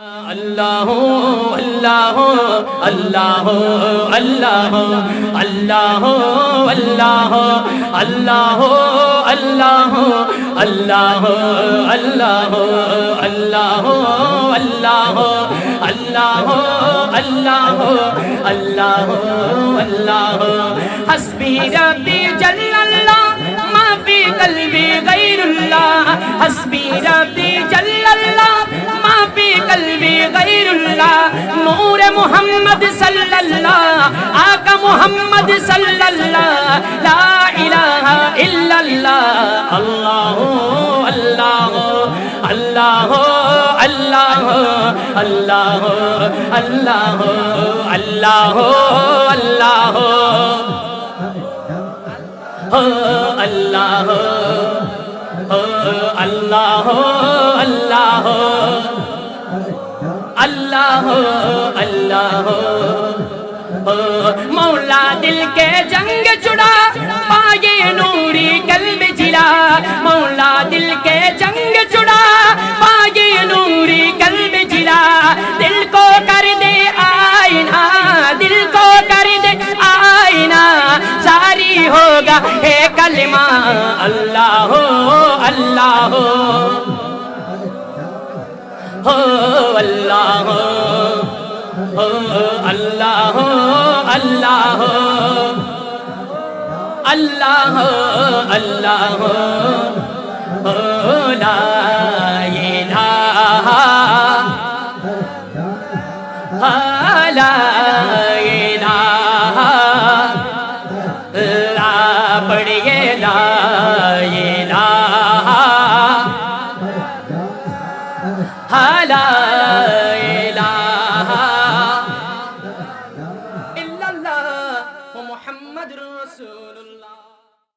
الله الله الله الله الله الله الله الله الله الله الله الله الله الله الله الله حسبي ربي جل الله মুহাম্মদ সাল্লাল্লাহ, আকা মুহাম্মদ সাল্লাল্লাহ, লা ইলাহা ইল্লাল্লাহ, আল্লাহ আল্লাহ আল্লাহ আল্লাহ আল্লাহ আল্লাহ আল্লাহ আল্লাহ আল্লাহ আল্লাহ আল্লাহ। اللہ ہو اللہ ہو۔ مولا دل کے جنگ چڑا پائے نوری قلب جلا مولا دل کے جنگ چڑا پائے نوری قلب جلا دل کو کر دے آئینہ، دل کو کر دے آئینہ۔ ساری ہوگا ہے کلمہ۔ اللہ ہو اللہ ہو۔ ہو আল্লাহ আল্লাহ আল্লাহ আল্লাহ আল্লাহ লা পড়িয়ে লা রসুল্লাহ